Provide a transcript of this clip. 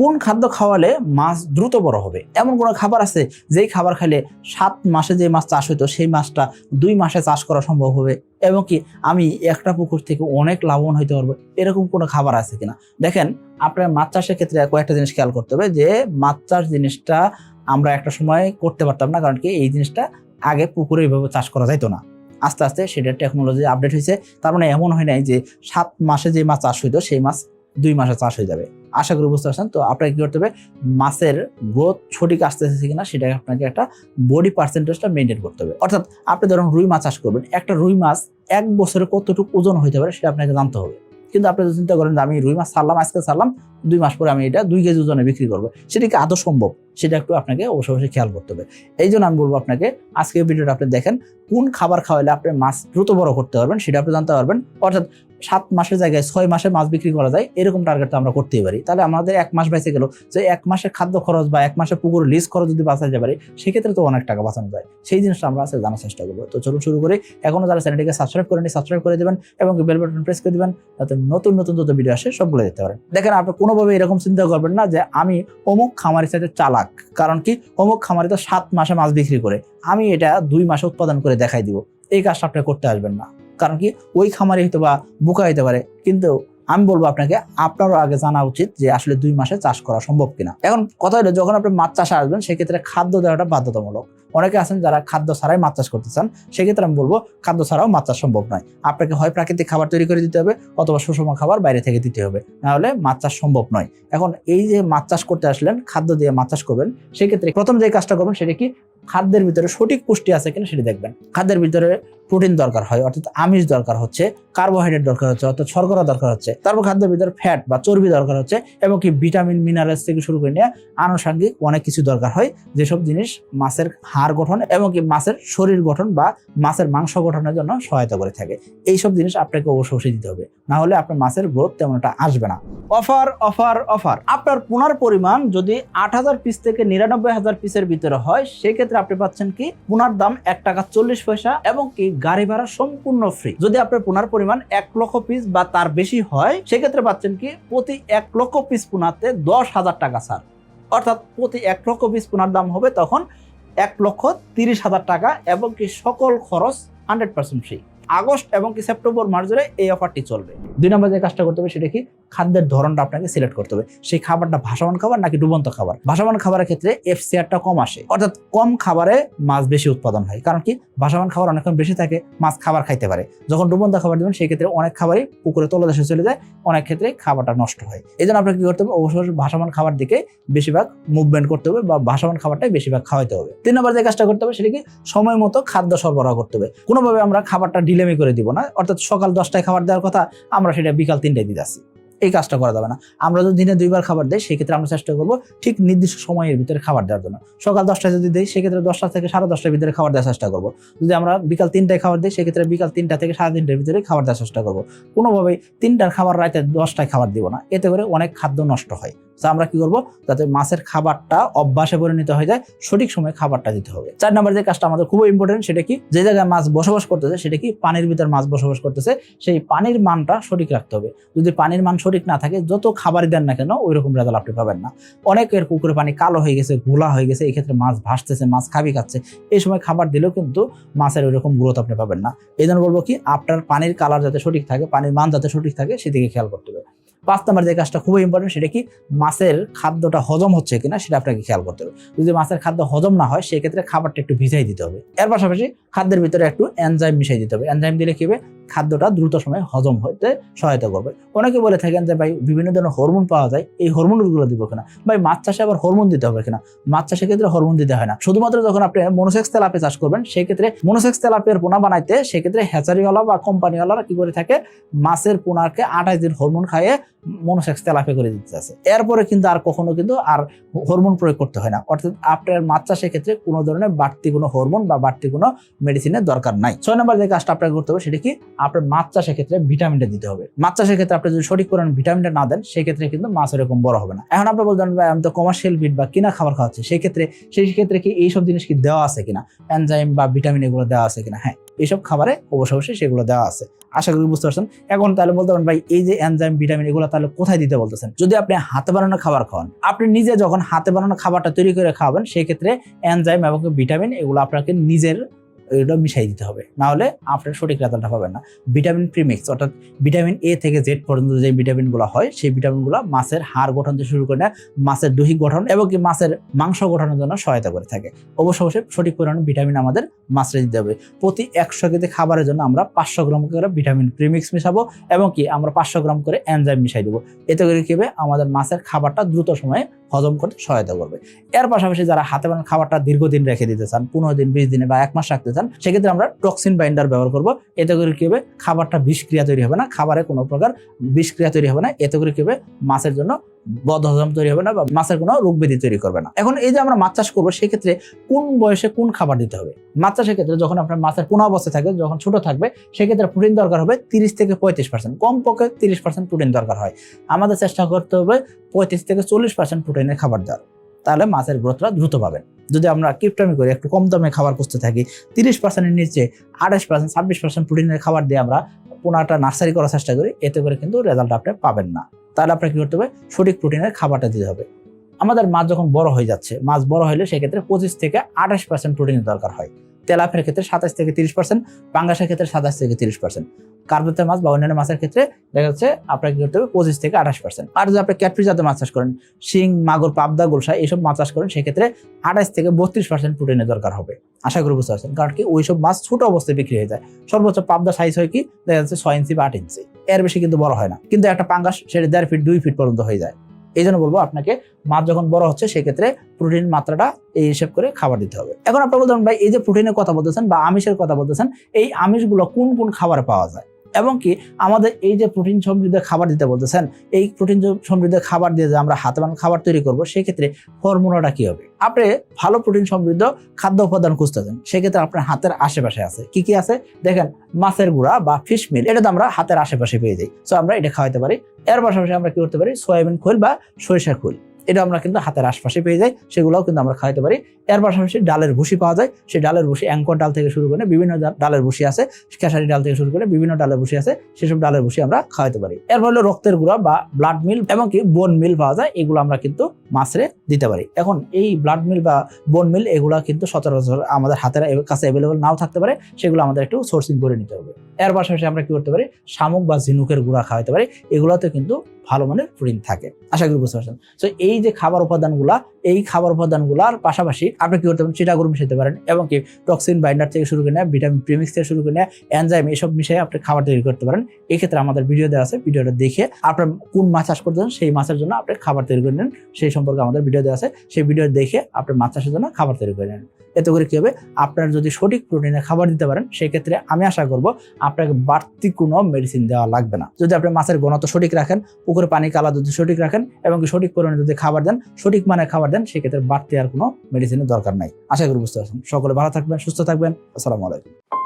কোন খাদ্য খাওয়ালে মাছ দ্রুত বড় হবে? এমন কোনো খাবার আছে যেই খাবার খাইলে সাত মাসে যে মাছ চাষ হইতো, সেই মাছটা দুই মাসে চাষ করা সম্ভব হবে? এবং কি আমি একটা পুকুর থেকে অনেক লাভবান হইতে পারব? এরকম কোনো খাবার আছে কিনা? দেখেন, আপনার মাছ চাষের ক্ষেত্রে কয়েকটা জিনিস খেয়াল করতে হবে যে, মাছ চাষ জিনিসটা আমরা একটা সময় করতে পারতাম না, কারণ কি এই জিনিসটা আগে পুকুরে এইভাবে চাষ করা যাইতো না। আস্তে আস্তে সেটার টেকনোলজি আপডেট হয়েছে তার মানে এমন হয় নাই যে সাত মাসে যে মাছ চাষ হইতো, সেই মাছ দুই মাসে চাষ হয়ে যাবে। আশা করি বুঝতে পারছেন। তো আপনাকে কি করতে হবে? মাছের গ্রোথ সঠিক আসতেছে কিনা সেটা আপনাকে একটা বডি পার্সেন্টেজটা মেনটেন করতে হবে। অর্থাৎ আপনি ধরুন রুই মাছ চাষ করবেন, একটা রুই মাছ এক বছরে কতটুকু ওজন হইতে পারে সেটা আপনাকে জানতে হবে। কিন্তু আপনি যদি চিন্তা করেন যে আমি রুই মাছ ছাড়লাম, আজকে ছাড়লাম, দুই মাস পরে আমি এটা দুই কেজি ওজনে বিক্রি করব, সেটা কি আদৌ সম্ভব? সেটা একটু আপনাকে অবশ্যই অবশ্যই খেয়াল করতে হবে। এই জন্য আমি বলব আপনাকে আজকে ভিডিওটা আপনি দেখেন, কোন খাবার খাওয়ালে আপনি মাছ দ্রুত বড় করতে পারবেন সেটা আপনি জানতে পারবেন। অর্থাৎ সাত মাসের জায়গায় ছয় মাসে মাছ বিক্রি করা যায়, এরকম টার্গেট তো আমরা করতেই পারি। তাহলে আমাদের এক মাস বেঁচে গেল, যে এক মাসের খাদ্য খরচ বা এক মাসের পুকুর লিজ খরচ যদি বাঁচা যেতে পারে, সেক্ষেত্রে তো অনেক টাকা বাঁচানো যায়। সেই জিনিসটা আমরা আজকে জানার চেষ্টা করব। তো চলুন শুরু করে। এখনও যারা চ্যানেলটিকে সাবস্ক্রাইব করেনি সাবস্ক্রাইব করে দেবেন এবং বেল বাটন প্রেস করে দিবেন, যাতে নতুন নতুন যত ভিডিও আসে, সবগুলো দেখতে পারেন। দেখেন, আপনি কোনোভাবে এরকম চিন্তা করবেন না যে আমি অমুক খামারির সাথে চালাক। কারণ কি? অমুক খামারি তো সাত মাসে মাছ বিক্রি করে। আমি এটা দুই মাসে উৎপাদন করে দেখাই দিব। এই কাজটা আপনি করতে আসবেন না। কারণ কি, ওই খামারি হয়তো বা বোকা হইতে পারে। কিন্তু আমি বলব আপনাকে, আপনারও আগে জানা উচিত যে আসলে দুই মাসে চাষ করা সম্ভব কিনা। এখন কথা হলো, যখন আপনি মাছ চাষে আসবেন, সেক্ষেত্রে খাদ্য দেওয়াটা বাধ্যতামূলক। অনেকে আছেন যারা খাদ্য ছাড়াই মাছ চাষ করতে চান, সেক্ষেত্রে আমি বলব, খাদ্য ছাড়াও মাছ চাষ সম্ভব নয়। আপনাকে হয় প্রাকৃতিক খাবার তৈরি করে দিতে হবে, অথবা সুষম খাবার বাইরে থেকে দিতে হবে। নাহলে মাছ চাষ সম্ভব নয়। এখন এই যে মাছ চাষ করতে আসলেন, খাদ্য দিয়ে মাছ চাষ করবেন, সেক্ষেত্রে প্রথম যে কাজটা করবেন, সেটা কি? খাদ্যের ভিতরে সঠিক পুষ্টি আছে কিনা সেটা দেখবেন। খাদ্যের ভিতরে প্রোটিন দরকার হয়, অর্থাৎ আমিষ দরকার হচ্ছে কার্বোহাইড্রেট দরকার হচ্ছে, অর্থাৎ শর্করা দরকার হচ্ছে, তারপর খাদ্যের ভিতরে ফ্যাট বা চর্বি দরকার হচ্ছে, এবং কি ভিটামিন মিনারেলস থেকে শুরু করে নিয়ে আনুষঙ্গিক অনেক কিছু দরকার হয়, যেসব জিনিস মাছের হাড় গঠন এবং কি মাছের শরীর গঠন বা মাছের মাংস গঠনের জন্য সহায়তা করে থাকে। এইসব জিনিস আপনাকে অবশ্যই দিতে হবে, না হলে আপনার মাছের গ্রোথ তেমন একটা আসবে না। Offer offer offer. আপনার পোনার পরিমাণ যদি আট হাজার পিস থেকে নিরানব্বই হাজার পিসের ভিতরে হয়, সেক্ষেত্রে আপনি পাচ্ছেন কি? পোনার দাম এক টাকা চল্লিশ পয়সা এবং কি গাড়ি ভাড়া সম্পূর্ণ ফ্রি যদি আপনার পোনার পরিমাণ এক লক্ষ পিস বা তার বেশি হয়, সেক্ষেত্রে পাচ্ছেন কি প্রতি এক লক্ষ পিস পোনাতে দশ হাজার টাকা ছাড়। অর্থাৎ প্রতি এক লক্ষ পিস পুনার দাম হবে তখন এক লক্ষ তিরিশ হাজার টাকা এবং কি সকল খরচ হান্ড্রেড পার্সেন্ট ফ্রি আগস্ট এবং কি সেপ্টেম্বর মাস ধরে এই অফারটি চলবে। দুই নম্বর যে কাজটা করতে হবে সেটা কি? খাদ্যের ধরনটা আপনাকে সিলেক্ট করতে হবে। সেই খাবারটা ভাসমান খাবার নাকি ডুবন্ত খাবার? ভাসমান খাবারের ক্ষেত্রে এফসিআরটা কম আসে। অর্থাৎ কম খাবারে মাছ বেশি উৎপাদন হয়। কারণ কি? ভাসমান খাবার অনেকক্ষণ বেশি থাকে, মাছ খাবার খাইতে পারে। যখন ডুবন্ত খাবার দেবেন, সেই ক্ষেত্রে অনেক খাবারই পুকুরে, তলদেশে চলে যায়, অনেক ক্ষেত্রে খাবারটা নষ্ট হয়। এই জন্য আপনাকে কি করতে হবে? অবশ্যই ভাসমান খাবার দিকে বেশিরভাগ মুভমেন্ট করতে হবে বা ভাসমান খাবারটাই বেশিরভাগ খাওয়াইতে হবে। তিন নম্বর যে কাজটা করতে হবে, সেটা কি? সময় মতো খাদ্য সরবরাহ করতে হবে। কোনোভাবে আমরা খাবারটা ডিলেমি করে দিব না। অর্থাৎ সকাল দশটায় খাবার দেওয়ার কথা, আমরা সেটা বিকাল তিনটায় দিতে আসি। এই কাজটা করা যাবে না। আমরা যদি দিনে দুইবার খাবার দেই, সেক্ষেত্রে আমরা চেষ্টা করব ঠিক নির্দিষ্ট সময়ের ভিতরে খাবার দেওয়ার জন্য। সকাল দশটায় যদি দেই, সেক্ষেত্রে দশটা থেকে সাড়ে দশটার ভিতরে খাবার দেওয়ার চেষ্টা করব। যদি আমরা বিকাল তিনটায় খাবার দিই, সেক্ষেত্রে বিকাল তিনটা থেকে সাড়ে তিনটার ভিতরে খাবার দেওয়ার চেষ্টা করব। কোনোভাবেই তিনটার খাবার রাতে দশটায় খাবার দিব না। এতে করে অনেক খাদ্য নষ্ট হয়। তো আমরা কি করব? যাতে মাছের খাবারটা অভ্যাসে পরিণত হয়ে যায়, সঠিক সময়ে খাবারটা দিতে হবে। চার নম্বর যে কাজটা আমাদের খুবই ইম্পর্টেন্ট সেটা কি? যে জায়গায় মাছ বসবাস করতেছে, সেটা কি? পানির ভিতর মাছ বসবাস করতেছে, সেই পানির মানটা সঠিক রাখতে হবে। যদি পানির মান সঠিক না থাকে, যত খাবারই দেন না কেন ওই রকম রেজাল্ট আপনি পাবেন না। অনেকের পুকুরে পানি কালো হয়ে গেছে, ঘোলা হয়ে গেছে এই ক্ষেত্রে মাছ ভাসতেছে, মাছ খাবি খাচ্ছে, এই সময় খাবার দিলেও কিন্তু মাছের ওই রকম গ্রোথ আপনি পাবেন না। এই জন্য বলব কি, আপনার পানির কালার যাতে সঠিক থাকে, পানির মান যাতে সঠিক থাকে, সেদিকে খেয়াল করতে হবে। পাঁচ নাম্বার যে কাজটা খুবই ইম্পর্টেন্ট সেটা কি মাছের খাদ্যটা হজম হচ্ছে কিনা সেটা আপনাকে খেয়াল করতে হবে। যদি মাছের খাদ্য হজম না হয়, সেক্ষেত্রে খাবারটা একটু ভিজাই দিতে হবে। এর পাশাপাশি খাদ্যের ভিতরে একটু এনজাইম মিশাই দিতে হবে। এনজাইম দিলে কি হবে? খাদ্যটা দ্রুত সময়ে হজম হতে সহায়তা করবে। অনেকে বলে থাকেন যে, ভাই, বিভিন্ন ধরনের হরমোন পাওয়া যায়, এই হরমোনগুলো দিব কিনা? ভাই, মাছ চাষে আবার হরমোন দিতে হবে কিনা? মাছ চাষের ক্ষেত্রে হরমোন দিতে হয় না। শুধুমাত্র যখন আপনি মনোসেক্স তেলাপে চাষ করবেন, সেক্ষেত্রে মনোসেক্স তেলাপের পোনা বানাইতে সেক্ষেত্রে হ্যাচারিওয়ালা বা কোম্পানিওয়ালারা কি করে থাকে, মাছের পোনাকে আঠাশ দিন হরমোন খাইয়ে মনোসেক্স তেলাপে করে দিতে আছে এরপরে কিন্তু আর কখনো কিন্তু আর হরমোন প্রয়োগ করতে হয় না। অর্থাৎ আপনার মাছ চাষের ক্ষেত্রে কোনো ধরনের বাড়তি কোনো হরমোন বা বাড়তি কোনো মেডিসিনের দরকার নাই। ছয় নম্বর যে কাজটা আপনাকে করতে হবে, সেটা কি? আপনার মাছ চাষের ক্ষেত্রে ভিটামিনটা দিতে হবে। মাছ চাষের ক্ষেত্রে আপনি যদি সঠিক পরিমাণ ভিটামিনটা না দেন, সেক্ষেত্রে কিন্তু মাছ এরকম বড় হবে না। এখন আপনি বলতেন, ভাই, আমি তো কমার্শিয়াল ফিড বা কিনা খাবার খাওয়াচ্ছি সেই ক্ষেত্রে সেই ক্ষেত্রে কি এইসব জিনিস কি দেওয়া আছে কিনা? এনজাইম বা ভিটামিন এগুলো দেওয়া আছে কিনা? হ্যাঁ এইসব খাবারে অবশ্যই অবশ্যই সেগুলো দেওয়া আছে। আশা করি বুঝতে পারছেন। এখন তাহলে বলতে পারেন, ভাই, এই যে এনজাইম ভিটামিন এগুলো তাহলে কোথায় দিতে বলতেছেন? যদি আপনি হাতে বানানো খাবার খাওয়ান আপনি নিজে যখন হাতে বানানো খাবারটা তৈরি করে খাওয়াবেন সেই ক্ষেত্রে এনজাইম এবং ভিটামিন এগুলো আপনাকে নিজের এগুলো মিশাই দিতে হবে। না হলে আপনার সঠিক রেজাল্টটা পাবেন না। ভিটামিন প্রিমিক্স, অর্থাৎ ভিটামিন এ থেকে জেড পর্যন্ত যে ভিটামিনগুলো হয়, সেই ভিটামিনগুলো মাছের হাড় গঠন থেকে শুরু করে মাছের দৈহিক গঠন এবং কি মাছের মাংস গঠনের জন্য সহায়তা করে থাকে। অবশ্য অবশ্যই সঠিক পরিমাণে ভিটামিন আমাদের মাছরে দিতে হবে। প্রতি একশো কেজি খাবারের জন্য আমরা পাঁচশো গ্রাম করে ভিটামিন প্রিমিক্স মিশাবো এবং কি আমরা পাঁচশো গ্রাম করে এনজাইম মিশাই দেবো। এতে করে কি হবে? আমাদের মাছের খাবারটা দ্রুত সময়ে হজম করতে সহায়তা করবে। এর পাশাপাশি যারা হাতে বানানো খাবারটা দীর্ঘদিন রেখে দিতে চান, পনেরো দিন, বিশ দিনে বা এক মাস রাখতে সেক্ষেত্রে আমরা টক্সিন বাইন্ডার ব্যবহার করব। এতে করে কি হবে? খাবারটা বিষক্রিয়া তৈরি হবে না, খাবারে কোনো প্রকার বিষক্রিয়া তৈরি হবে না, এতে করে কি হবে? মাছের জন্য বদ হজম তৈরি হবে না বা মাছের কোনো রোগ ব্যাধি তৈরি করবে না। এখন এই যে আমরা মাছ চাষ করব, সেক্ষেত্রে কোন বয়সে কোন খাবার দিতে হবে? মাছ চাষের ক্ষেত্রে যখন আপনার মাছের পোনা অবস্থায় থাকবে যখন ছোট থাকবে, সেক্ষেত্রে প্রোটিন দরকার হবে তিরিশ থেকে পঁয়ত্রিশ পার্সেন্ট কম পক্ষে তিরিশ পার্সেন্ট প্রোটিন দরকার হয়। আমাদের চেষ্টা করতে হবে পঁয়ত্রিশ থেকে চল্লিশ পার্সেন্ট প্রোটিনের খাবার দেওয়ার। তাহলে মাছের গ্রোথটা দ্রুত পাবেন। যদি আমরা কিপটামি করি, একটু কম দামে খাবার খুঁজতে থাকি, তিরিশ পার্সেন্টের নিচে আঠাশ পার্সেন্ট ছাব্বিশ পার্সেন্ট প্রোটিনের খাবার দিয়ে আমরা পোনাটা নার্সারি করার চেষ্টা করি, এতে করে কিন্তু রেজাল্ট আপনি পাবেন না। তাহলে আপনাকে কি করতে হবে? সঠিক প্রোটিনের খাবারটা দিতে হবে। আমাদের মাছ যখন বড় হয়ে যাচ্ছে, মাছ বড় হলে সেক্ষেত্রে পঁচিশ থেকে আঠাশ পার্সেন্ট প্রোটিনের দরকার হয়। তেলাপের ক্ষেত্রে সাতাশ থেকে তিরিশ পার্সেন্ট পাঙ্গাসের ক্ষেত্রে সাতাশ থেকে তিরিশ পার্সেন্ট কার্পেতের মাছ বা অন্যান্য মাছের ক্ষেত্রে দেখা যাচ্ছে আপনাকে করতে হবে, পঁচিশ থেকে আঠাশ পার্সেন্ট আর যদি আপনি ক্যাটফিস জাতীয় মাছ চাষ করেন, শিং, মাগুর, পাবদা গোলসা এইসব মাছ চাষ করেন, সেক্ষেত্রে আঠাশ থেকে বত্রিশ পার্সেন্ট প্রোটিনের দরকার হবে। আশা করি বুঝতে পারছেন। কারণ কি ওইসব মাছ ছোট অবস্থায় বিক্রি হয়ে যায়। সর্বোচ্চ পাবদা সাইজ হয় কি? দেখা যাচ্ছে ছয় ইঞ্চি বা আট ইঞ্চি। এর বেশি কিন্তু বড় হয় না। কিন্তু একটা পাঙ্গাস, সেটা দেড় ফিট দুই ফিট পর্যন্ত হয়ে যায়। এই জন্য বলব আপনাকে মাছ যখন বড় হচ্ছে, সেক্ষেত্রে প্রোটিন মাত্রাটা এই হিসেব করে খাবার দিতে হবে। এখন আপনার বলতে ভাই, এই যে প্রোটিনের কথা বলতেছেন বা আমিষের কথা বলতেছেন, এই আমিষগুলো কোন কোন খাবারে পাওয়া যায়? এবং কি আমাদের এই যে প্রোটিন সমৃদ্ধ খাবার দিতে বলতেছেন, এই প্রোটিন সমৃদ্ধ খাবার দিয়ে যে আমরা হাতে বানানো খাবার তৈরি করব, সেক্ষেত্রে ফর্মুলাটা কি হবে? আপনি ভালো প্রোটিন সমৃদ্ধ খাদ্য উপাদান খুঁজতেছেন, সেক্ষেত্রে আপনার হাতের আশেপাশে আছে। কি কি আছে? দেখেন মাছের গুঁড়া বা ফিশ মিল এটা তো আমরা হাতের আশেপাশে পেয়ে যাই। সো আমরা এটা খাওয়াতে পারি। এর পাশাপাশি আমরা কি করতে পারি? সয়াবিন খোল বা সরিষার খোল। এটা আমরা কিন্তু হাতের আশপাশে পেয়ে যাই, সেগুলোও কিন্তু আমরা খাওয়াতে পারি। এর পাশাপাশি ডালের ভুসি পাওয়া যায়, সেই ডালের ভুসি অ্যাঙ্কর ডাল থেকে শুরু করে বিভিন্ন ডালের ভুসি আছে, খেসারি ডাল থেকে শুরু করে বিভিন্ন ডালের ভুসি আছে, সেসব ডালের ভুসি আমরা খাওয়াতে পারি। এর ফলে রক্তের গুঁড়া বা ব্লাড মিল এমনকি বোন মিল পাওয়া যায়, এগুলো আমরা কিন্তু মাছরে দিতে পারি। এখন এই ব্লাড মিল বা বোন মিল এগুলো কিন্তু সচরাচর আমাদের হাতের কাছে অ্যাভেলেবল নাও থাকতে পারে, সেগুলো আমাদের একটু সোর্সিং করে নিতে হবে। এর পাশাপাশি আমরা কি করতে পারি, শামুক বা ঝিনুকের গুঁড়া খাওয়াতে পারি, এগুলোতে কিন্তু ভালো মানের প্রোটিন থাকে। আশা করি বুঝতে পারছেন। তো এই যে খাবার উপাদানগুলা, এই খাবার উপাদানগুলার পাশাপাশি আপনি কি করতে পারেন? চিটাগুড় মিশাতে পারেন এবং কি টক্সিন বাইন্ডার থেকে শুরু করে নেয় ভিটামিন প্রিমিক্স থেকে শুরু করে নেয় এনজাইম এসব মিশিয়ে আপনি খাবার তৈরি করতে পারেন। এই ক্ষেত্রে আমাদের ভিডিও দেওয়া আছে ভিডিওটা দেখে আপনার কোন মাছ চাষ করতে চান, সেই মাছের জন্য আপনি খাবার তৈরি করে নেন। সেই সম্পর্কে আমাদের ভিডিও দেওয়া আছে, সেই ভিডিও দেখে আপনি মাছ চাষের জন্য খাবার তৈরি করে নেন। এতে করে কি হবে? আপনার যদি সঠিক প্রোটিনের খাবার দিতে পারেন, সেক্ষেত্রে আমি আশা করব আপনাকে বাড়তি কোনো মেডিসিন দেওয়া লাগবে না। যদি আপনি মাছের ঘনত্ব সঠিক রাখেন, পুকুরে পানি কালা যদি সঠিক রাখেন এবং সঠিক পরিমাণে যদি খাবার দেন, সঠিক মানের খাবার দেন, সেক্ষেত্রে বাড়তি আর কোনো মেডিসিনের দরকার নাই। আশা করি বুঝতে পারছেন। সকলে ভালো থাকবেন, সুস্থ থাকবেন। আসসালামু আলাইকুম।